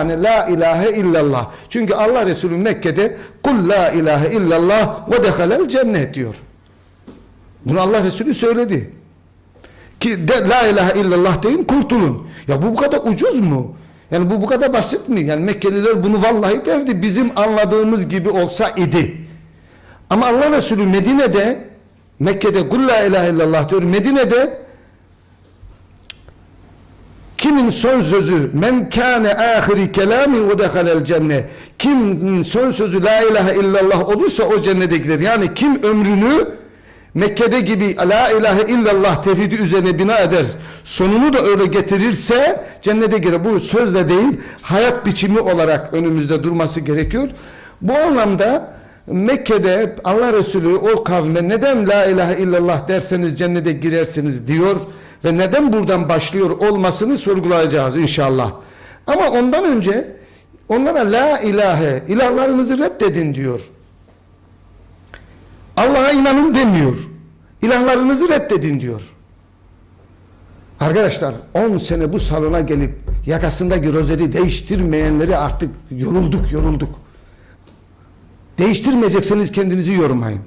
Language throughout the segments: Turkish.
Yani la ilahe illallah. Çünkü Allah Resulü Mekke'de kul la ilahe illallah ve dehalel cennet diyor. Bunu Allah Resulü söyledi. Ki de, la ilahe illallah deyin kurtulun. Ya bu bu kadar ucuz mu? Yani bu bu kadar basit mi? Yani Mekkeliler bunu vallahi derdi. Bizim anladığımız gibi olsa idi. Ama Allah Resulü Medine'de Mekke'de kul la ilahe illallah diyor. Medine'de Kimin son sözü men kâne âhiri kelâmi ve dehalel cennet. Kimin son sözü la ilahe illallah olursa o cennete gider. Yani kim ömrünü Mekke'de gibi la ilahe illallah tevhidi üzerine bina eder. Sonunu da öyle getirirse cennete girer. Bu sözle değil hayat biçimi olarak önümüzde durması gerekiyor. Bu anlamda Mekke'de Allah Resulü o kavme neden la ilahe illallah derseniz cennete girersiniz diyor ve neden buradan başlıyor olmasını sorgulayacağız inşallah. Ama ondan önce onlara la ilahe ilahlarınızı reddedin diyor. Allah'a inanın demiyor. İlahlarınızı reddedin diyor. Arkadaşlar 10 sene bu salona gelip yakasındaki rozeti değiştirmeyenleri artık yorulduk yorulduk. Değiştirmeyecekseniz kendinizi yormayın.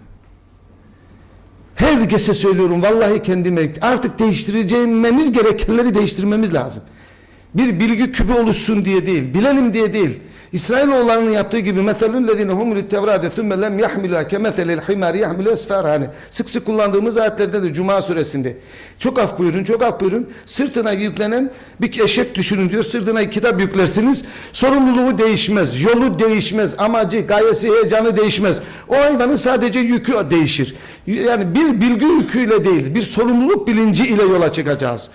Herkese söylüyorum vallahi kendime artık değiştireceğimiz gerekenleri değiştirmemiz lazım. Bir bilgi kübü oluşsun diye değil, bilelim diye değil. İsrailoğullarının yaptığı gibi metelüllezine humrit tevrate thumme lem yahmiluha kemetelil himar yahmilu esfar hani sık sık kullandığımız ayetlerde de Cuma suresinde. Çok af buyurun, çok af buyurun. Sırtına yüklenen bir eşek düşünün diyor. Sırtına kitap yüklersiniz. Sorumluluğu değişmez, yolu değişmez, amacı, gayesi, heyecanı değişmez. O hayvanın sadece yükü değişir. Yani bir bilgi yüküyle değil, bir sorumluluk bilinci ile yola çıkacağız.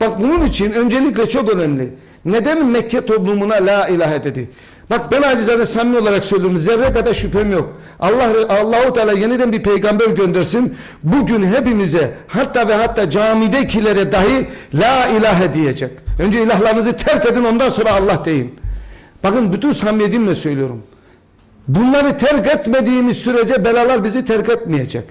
Bak bunun için öncelikle çok önemli. Neden Mekke toplumuna la ilahe dedi? Bak ben acizane samimi olarak söylüyorum. Zerre kadar şüphem yok. Allah Allahu Teala yeniden bir peygamber göndersin. Bugün hepimize hatta ve hatta camidekilere dahi la ilahe diyecek. Önce ilahlarınızı terk edin ondan sonra Allah deyin. Bakın bütün samimiyetimle söylüyorum. Bunları terk etmediğimiz sürece belalar bizi terk etmeyecek.